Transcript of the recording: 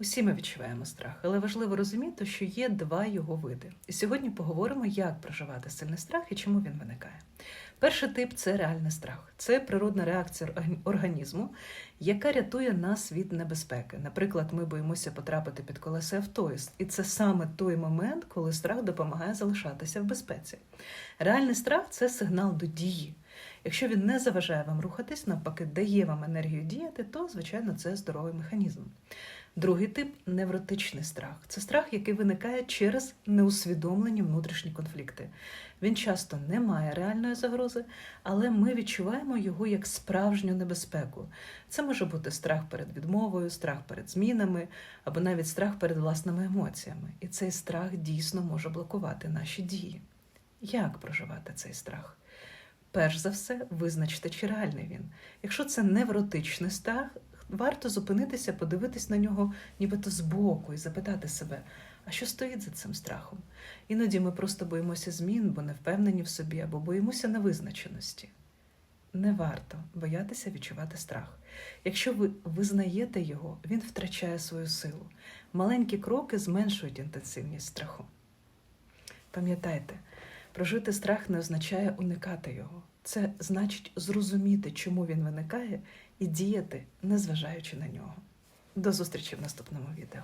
Усі ми відчуваємо страх, але важливо розуміти, що є два його види. І сьогодні поговоримо, як проживати сильний страх і чому він виникає. Перший тип це реальний страх. Це природна реакція орг- організму, яка рятує нас від небезпеки. Наприклад, ми боїмося потрапити під колеса авто, і це саме той момент, коли страх допомагає залишатися в безпеці. Реальний страх це сигнал до дії. Якщо він не заважає вам рухатись, навпаки, дає вам енергію діяти, то, звичайно, це здоровий механізм. Другий тип невротичний страх. Це страх, який виникає через неусвідомлені внутрішні конфлікти. Він часто не має реальної загрози, але ми відчуваємо його як справжню небезпеку. Це може бути страх перед відмовою, страх перед змінами або навіть страх перед власними емоціями. І цей страх дійсно може блокувати наші дії. Як проживати цей страх? Перш за все, визначте, чи реальний він. Якщо це невротичний страх, варто зупинитися, подивитись на нього нібито збоку і запитати себе, а що стоїть за цим страхом? Іноді ми просто боїмося змін, бо не впевнені в собі, або боїмося невизначеності. Не варто боятися відчувати страх. Якщо ви визнаєте його, він втрачає свою силу. Маленькі кроки зменшують інтенсивність страху. Пам'ятайте, прожити страх не означає уникати його. Це значить зрозуміти, чому він виникає, і діяти, незважаючи на нього. До зустрічі в наступному відео.